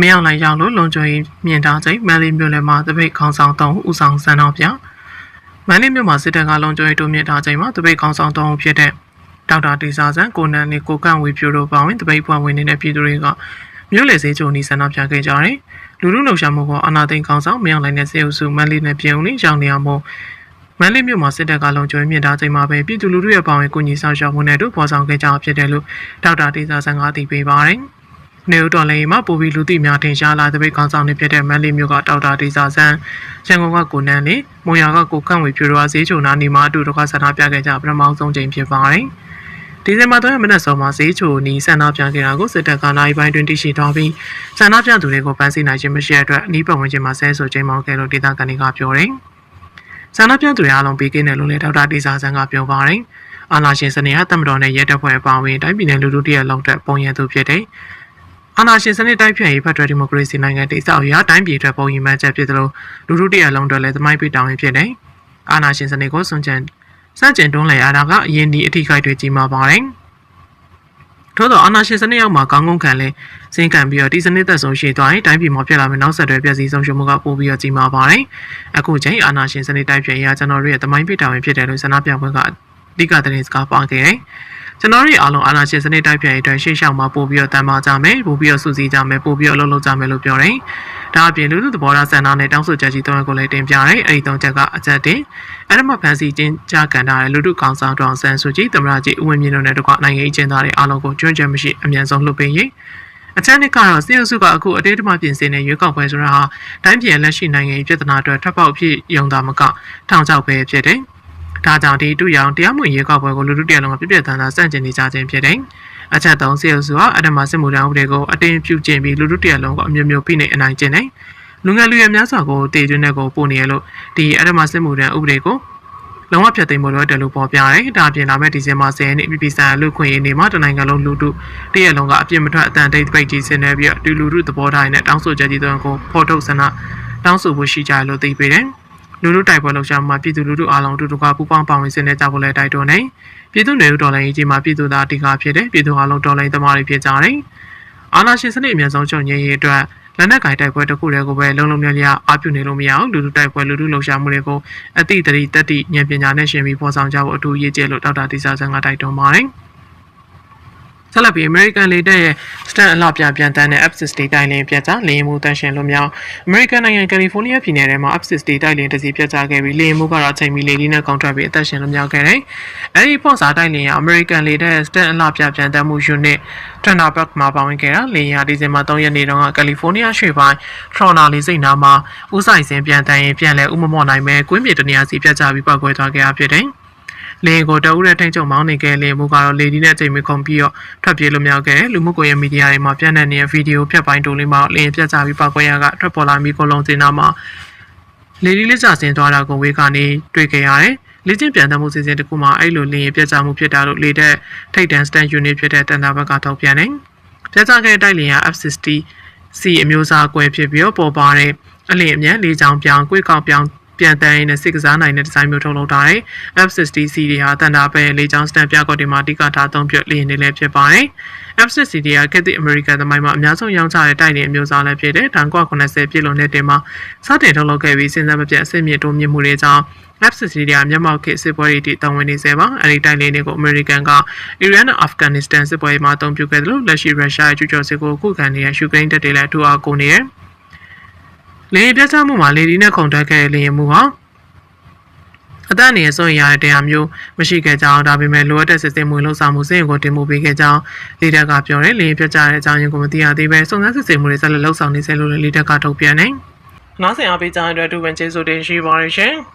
မင်းအောင်လိုင်ရောက်လို့လုံခြုံရေးမြင်ထားချိန်မန်လေးမြို့နယ်မှာတပိတ်ခေါင်းဆောင်၃ဦးဦးဆောင်စံတော်ပြမန်လေးမြို့မှာစစ်တပ်ကလုံခြုံရေးတိုးမြင့်ထားချိန်မှာတပိတ်ခေါင်းဆောင်၃ဦးဖြစ်တဲ့ဒေါက်တာတေစာဆန်ကိုနန်နေကိုကန့်ဝေဖြူတို့ပါဝင်တပိတ်ဖွဲ့ဝင်နေတဲ့ပြည်သူတွေကမြို့လေစေးချုံနီစံတော်ပြခဲ့ကြတယ်လူလူလှုပ်ရှားမှုကအနာသိန်းခေါင်းဆောင်မင်းအောင်လိုင်နဲ့စေအုပ်စုမန်လေးနဲ့ပြည်ုံလေးရောက်နေအောင်မို့မန္တလေးမြို့မှာစစ်တပ်ကလုံခြုံရေးမြင့်ထားချိန်မှာပဲပြည်သူလူထုရဲ့ပါဝင်ကူညီဆောင်ရွက်မှုနဲ့တို့ပေါ်ဆောင်ခဲ့ကြဖြစ်တယ်လို့ဒေါက်တာတေဇာဆန်ကသိပေးပါတယ်။ နေဦးတော်လည်းမှာပိုပြီးလူသိများထင်ရှားလာတဲ့ပိတ်ခေါင်းဆောင်တွေဖြစ်တဲ့မန္တလေးမြို့ကဒေါက်တာတေဇာဆန်ရန်ကုန်ကကိုနန်းလေးမွန်ရကကိုကန့်ဝေဖြူတော်ဈေးချုံနာနေမှာအတူတကွဆန္ဒပြခဲ့ကြပထမဆုံးချိန်ဖြစ်ပါတယ်။ဒီဇင်ဘာ3ရက်မနက်စောမှာဈေးချိုနီဆန္ဒပြခဲ့တာကိုစစ်တပ်ကနိုင်ပိုင်းတွင်တရှိထားပြီးဆန္ဒပြသူတွေကိုပန်းစီနိုင်ခြင်းမရှိတဲ့အတွက်အနီးပတ်ဝန်းကျင်မှာဆဲဆိုချိန်မောင်းခဲ့လို့ဒေသခံတွေကပြောတယ်။ဆန္ဒပြသူတွေအားလုံးပြီးကင်းတယ်လို့လည်းဒေါက်တာတေစာဆန်းကပြောပါတယ်။အာနာရှင်စနစ်ဟာတမတော်နဲ့ရဲတပ်ဖွဲ့အပါအဝင်တိုင်းပြည်နယ်လူထုတရက်လောက်တဲ့ပုံရသူဖြစ်တဲ့ အာနာရှင်စနစ်တိုက်ဖြတ်ရေးဖက်ဒရယ်ဒီမိုကရေစီနိုင်ငံတိဆောက်ရာတိုင်းပြည်အတွက်ပုံရိပ်မှန်ချက်ဖြစ်သလိုလူထုတရက်လုံးအတွက်လည်းသမိုင်းပိတောင်းရင်ဖြစ်တယ်။အာနာရှင်စနစ်ကိုစွန့်ကြံစန့်ကျင်တွန်းလှန်ရတာကအရင်ဒီအထိခိုက်တွေကြီးမားပါတယ်။ထို့သောအာနာရှင်စနစ်ရောက်မှာကောင်းကောင်းခံလဲစင်ကန်ပြီးတော့ဒီစနစ်သက်ဆုံးရှိသွားရင်တိုင်းပြည်မှာဖြစ်လာမယ့်နောက်ဆက်တွဲပြည့်စည်ဆုံးရှုံးမှုကပိုပြီးတော့ကြီးမားပါတယ်။အခုချိန်အာနာရှင်စနစ်တိုက်ဖြတ်ရေးကကျွန်တော်တို့ရဲ့သမိုင်းပိတောင်းရင်ဖြစ်တယ်လို့ဆန္ဒပြပွဲကအဓိကသတင်းစကားပါခဲ့တယ်။ ကျွန်တော်တို့အားလုံးအာနာရှင်စနစ်တိုက်ဖြတ်ရေးအတွက်ရှေ့ရှောက်မှာပို့ပြီးတော့တန်ပါကြမယ်ပို့ပြီးတော့စုစည်းကြမယ်ပို့ပြီးတော့အလုပ်လုပ်ကြမယ်လို့ပြောတယ်။ဒါအပြင်လူလူသဘောထားဆန္ဒနဲ့တောင်းဆိုချက်ကြီးသုံးရပ်ကိုလည်းတင်ပြတယ်။အဲဒီသုံးချက်ကအချက်တင်အဲ့ဒါမှဖန်စီချင်းကြားကန်ထားတဲ့လူထုကောင်ဆောင်တောင်ဆန်းစုကြည်တမရကြီးဦးဝင်းမြင့်တို့နဲ့တကွနိုင်ငံရေးကျင်းသားတွေအားလုံးကိုကျွမ်းကျင်မရှိအမြန်ဆုံးလှုပ်ပေးရေးအချမ်းနှစ်ကတော့စီယုစုကအခုအတေးတမပြင်ဆင်တဲ့ရွေးကောက်ပွဲဆိုတာဟာတိုင်းပြည်လက်ရှိနိုင်ငံရေးပြဿနာအတွက်ထပ်ပေါက်ဖြစ်ယုံတာမကထောင်ချောက်ပဲဖြစ်တယ်။ ဒါကြောင့်ဒီတူရောင်တရားမဝင်ရွေးကောက်ပွဲကိုလူထုတရားလုံးကပြည့်ပြည့်တန်းတန်းစန့်ကျင်နေကြခြင်းဖြစ်တယ်။အချက်သုံးစီယုစုဟာအတမစစ်မှုထမ်းဥပဒေကိုအတင်းပြုကျင့်ပြီးလူထုတရားလုံးကအမျိုးမျိုးဖိနှိပ်အနိုင်ကျင့်တယ်။လူငယ်လူရွယ်များစွာကိုတည်ကျွန်းတဲ့ကိုပို့နေရလို့ဒီအတမစစ်မှုထမ်းဥပဒေကိုလုံးဝဖျက်သိမ်းဖို့လိုတယ်လို့ပေါ်ပြတယ်။ဒါအပြင်လာမယ့်ဒီဇင်ဘာ10ရက်နေ့ပြည်ပြည်ဆိုင်ရာလူခွင့်ရေးနေ့မှာတနိုင်ငံလုံးလူထုတရက်လုံးကအပြစ်မထွက်အတန်တိတ်ပိတ်ကြီးဆင်းနေပြီးတော့ဒီလူထုသဘောထားနဲ့တောင်းဆိုချက်ကြီးတို့ကိုဖော်ထုတ်ဆန္ဒတောင်းဆိုဖို့ရှိကြတယ်လို့သိပေးတယ်။ လူထုတိုက်ပွဲလှုပ်ရှားမှုမှာပြည်သူလူထုအားလုံးအတူတကွပူးပေါင်းပါဝင်ဆင်နေကြဖို့လည်းတိုက်တွန်းတယ်။ပြည်သူ့နေဦးတော်လှန်ရေးကြီးမှာပြည်သူသားအတိအကဖြစ်တယ်။ပြည်သူအားလုံးတော်လှန်ရေးသမားတွေဖြစ်ကြတယ်။အာဏာရှင်စနစ်အမြန်ဆုံးချုပ်ငြိမ်းရေးအတွက်လက်နက်ကင်တိုက်ပွဲတစ်ခုတည်းကိုပဲလုံးလုံးများများအားပြုနေလို့မရအောင်လူလူတိုက်ပွဲလူလူလှုပ်ရှားမှုတွေကိုအတိအတရီတက်တိဉာဏ်ပညာနဲ့ရှင်ပြီးဖော်ဆောင်ကြဖို့အထူးရည်ကျဲလို့ဒေါက်တာတိစာဆန်းကတိုက်တွန်းပါတယ်။ ဆက်လက်ပြီး American လေတပ်ရဲ့ stand အလှပြပြန်တန်းတဲ့ F60 တိုက်လင်းပြတ်ကြလင်းမှုတန်းရှင်လို့မြောက် American နိုင်ငံ California ပြည်နယ်ထဲမှာ F60 တိုက်လင်းတစ်စီးပြတ်ကြခဲ့ပြီးလင်းမှုကတော့အချိန်မီလေဒီနဲ့ contract ပြီးအသက်ရှင်လို့မြောက်ခဲ့တယ်။အဲဒီပေါ့စာတိုက်လင်းရ American လေတပ်ရဲ့ stand အလှပြပြန်တန်းမှု unit Thunderbird မှာပါဝင်ခဲ့တာလေယာဒီဇင်ဘာ3ရက်နေ့တုန်းက California ရွှေပိုင်း Trona လေးစိတ်နာမှာဥဆိုင်စင်ပြန်တန်းရင်ပြန်လဲဥမမော့နိုင်မဲ့ကွင်းမြေတနေရာစီပြတ်ကြပြီးပောက်ကွဲသွားခဲ့တာဖြစ်တယ်။ လင်းကိုတအုပ်တဲ့ထိန်ချုပ်မောင်းနေခဲ့လင်းမှုကတော့လေဒီနဲ့အချိန်မခုံပြီးတော့ထွက်ပြေးလို့မြောက်ခဲ့တယ်လူမှုကွန်ရက်မီဒီယာတွေမှာပြန့်နှံ့နေတဲ့ဗီဒီယိုဖြတ်ပိုင်းတိုလေးမှာလင်းပြတ်ကြပြီးပောက်ကွဲရကထွက်ပေါ်လာပြီးကိုလုံးစင်နာမှာလေဒီလေးကျဆင်းသွားတာကိုဝေးကနေတွေ့ခဲ့ရတယ်လေ့ကျင့်ပြန်တမှုစီစဉ်တစ်ခုမှာအဲ့လိုလင်းရပြတ်ကြမှုဖြစ်တာလို့လေတဲ့ထိတ်တန် stand unit ဖြစ်တဲ့တန်တာဘက်ကထုတ်ပြန်တယ်ပြတ်ကြခဲ့တဲ့တိုက်လင်းက F60 C အမျိုးအစားကွဲဖြစ်ပြီးတော့ပေါ်ပါတဲ့အလင်းအမြန်လေးချောင်းပြောင်း၊ကိုယ်ကောက်ပြောင်း ပြန်တန်းရင်းနဲ့စိတ်ကစားနိုင်တဲ့ဒီဇိုင်းမျိုးထုတ်လုပ်ထားတယ်။ F60C တွေဟာတန်တာပဲလေးချောင်းစတန်ပြကော့တွေမှာအဓိကထားသုံးပြလင်းနေလည်းဖြစ်ပါတယ်။ F60C တွေကကက်သစ်အမေရိကန်သမိုင်းမှာအများဆုံးရောင်းချတဲ့တိုက်နေအမျိုးအစားလည်းဖြစ်တဲ့တန်ကွာ80ပြည့်လုံးတဲ့တင်မှာစတင်ထုတ်လုပ်ခဲ့ပြီးစဉ်ဆက်မပြတ်အဆင့်မြင့်တိုးမြင့်မှုတွေကြောင့် F60 တွေကမျက်မှောက်ခေတ်စစ်ပွဲတွေတည်တောင်းဝင်နေစေပါအဲဒီတိုက်နေတွေကိုအမေရိကန်ကအီရန်နဲ့အာဖဂန်နစ္စတန်စစ်ပွဲမှာအသုံးပြုခဲ့တယ်လို့လက်ရှိရုရှားရဲ့ကျူးကျော်စစ်ကိုခုခံနေတဲ့ယူကရိန်းတပ်တွေလည်းအထူးအားကိုးနေတယ်။ လေယာဉ်ပြတ်ချမှုမှာလေဒီနဲ့ခုန်တက်ခဲ့တဲ့လေယာဉ်မှုဟာအသက်အန္တရာယ်ဆုံးရတဲ့တရားမျိုးမရှိခဲ့ကြောင်းဒါပေမဲ့လိုအပ်တဲ့စစ်ဆေးမှုလှုပ်ဆောင်မှုစင်ကိုတင်မှုပေးခဲ့ကြောင်းလေတက်ကပြောတယ်လေပြကြတဲ့အကြောင်းရင်းကိုမသိရသေးပဲစုံစမ်းစစ်ဆေးမှုတွေဆက်လက်လှုပ်ဆောင်နေစေလို့လေတက်ကထုတ်ပြန်နေ။နောက်ဆက်အားပေးကြတဲ့အတွက်ဒူဝင်ကျေးဇူးတင်ရှိပါရရှင်။